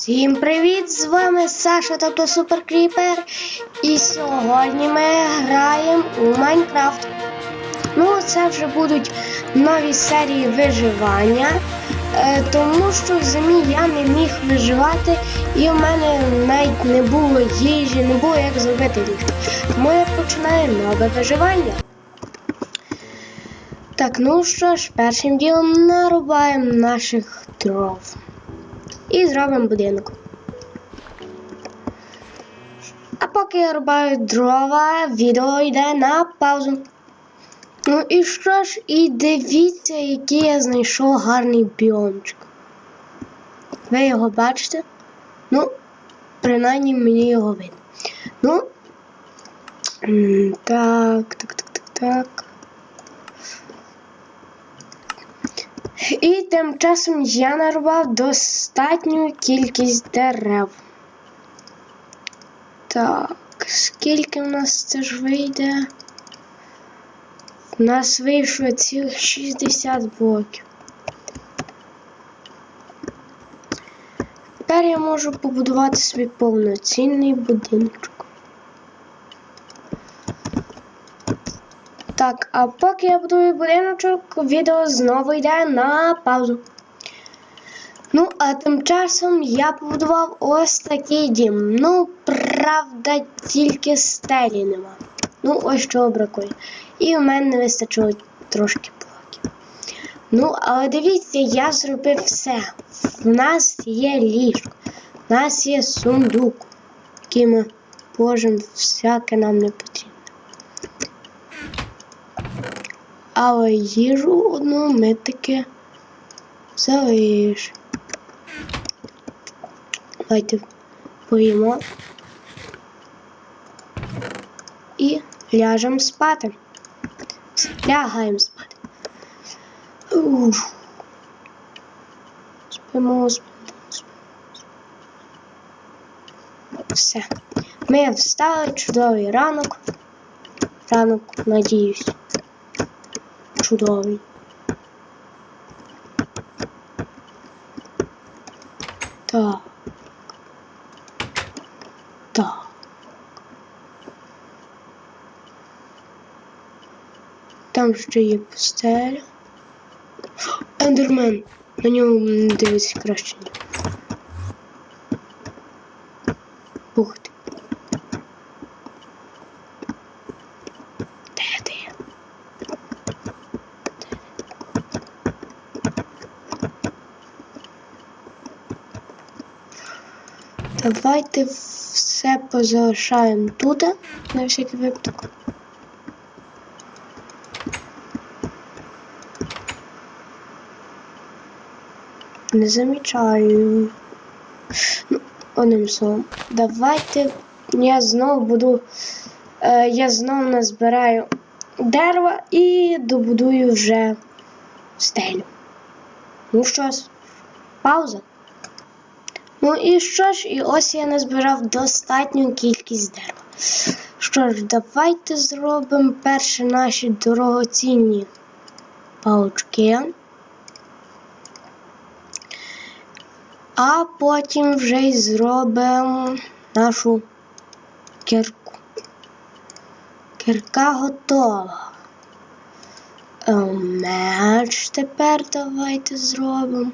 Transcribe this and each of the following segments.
Всім привіт! З вами Саша, тобто Супер Кріпер. І сьогодні ми граємо у Майнкрафт. Ну, це вже будуть нові серії виживання, е, тому що в зимі я не міг виживати, і в мене навіть не було їжі, не було як зробити ліжко. Тому я починаю нове виживання. Так, ну що ж, першим ділом нарубаємо наших дров. І зробимо будинок. А поки я рубаю дрова, відео йде на паузу. Ну і що ж, і дивіться, який я знайшов гарний біомчик. Ви його бачите? Ну, принаймні мені його видно. Ну. Так, так, так, так, так. І тим часом я нарвав достатню кількість дерев. Так, скільки в нас це ж вийде? У нас вийшло цілих 60 блоків. Тепер я можу побудувати собі повноцінний будиночок. Так, а поки я будую будиночок, відео знову йде на паузу. Ну, а тим часом я побудував ось такий дім. Ну, правда, тільки стелі нема. Ну, ось чого бракує. І в мене не вистачило трошки блоків. Ну, але дивіться, я зробив все. В нас є ліжко, в нас є сундук, який ми положимо всяке нам не потрібно. Але їжу одну ми таки залишимо. Давайте поїмо і ляжемо спати. Лягаємо спати. Ух. Спимо, спимо. Все. Ми встали, чудовий ранок. Ранок, надіюсь чудовий. Так. Так. Там ще є пустеля. Ендермен. На нього м, дивитися краще. Ух ти. Де ти? Давайте все позалишаємо тут, на всякий випадок. Не замічаю. Ну, одним словом. Давайте я знову буду. Е, я знову назбираю дерева і добудую вже стелю. Ну що ж, пауза. Ну і що ж, і ось я назбирав достатню кількість дерева. Що ж, давайте зробимо перші наші дорогоцінні паучки. А потім вже й зробимо нашу кірку. Кірка готова. Е, Меч тепер давайте зробимо.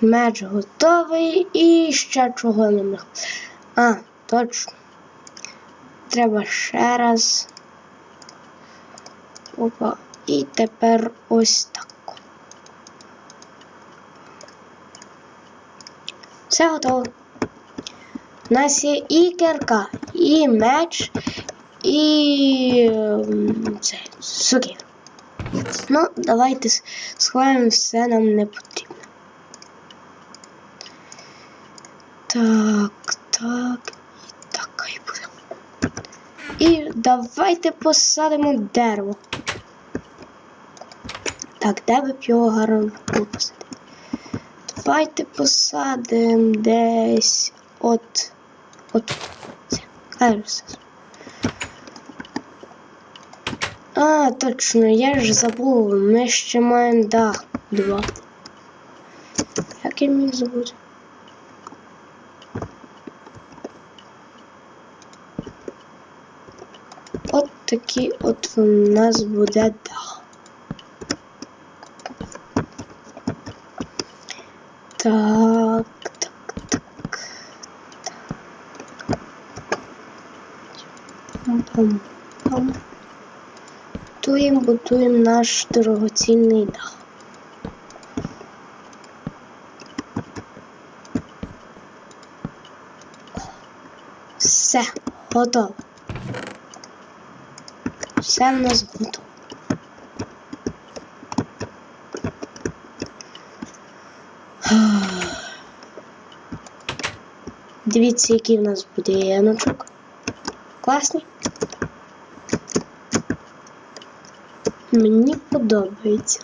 Меч готовий і ще чого не міг. А, точно. Треба ще раз. Опа. І тепер ось так. Все готово. У нас є і кирка, і меч, і ем, це, сокир. Ну, давайте сховаємо все нам не потрібно. Так, так, і так і буде. І давайте посадимо дерево. Так, де б його гарно посадити? Давайте посадимо десь от. От. Це. А, точно, я ж забув, ми ще маємо дах будувати. Як я міг забути? Такий от у нас буде дах. Так, так, так. Пам-пам. Будуємо, будуємо наш дорогоцінний дах. Все, готово. Все в нас готово. Дивіться, який в нас будиночок. Класний. Мені подобається.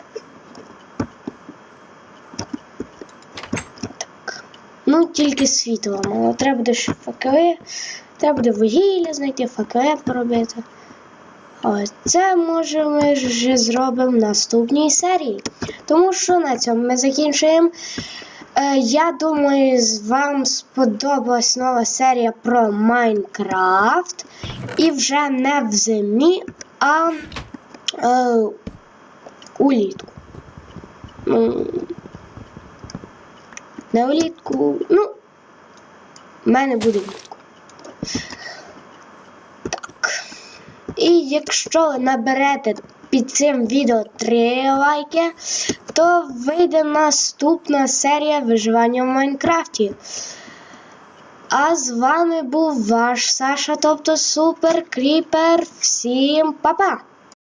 Так. Ну, тільки світло мало. Треба буде ще факели. Треба буде вугілля знайти, факели поробити. Це може ми вже зробимо в наступній серії. Тому що на цьому ми закінчуємо. Е, я думаю, вам сподобалась нова серія про Майнкрафт. І вже не в зимі, а е, улітку. Ну, не улітку, ну, в мене буде влітку. Так. І якщо наберете під цим відео 3 лайки, то вийде наступна серія виживання в Майнкрафті. А з вами був ваш Саша, тобто Супер Кріпер. Всім па-па!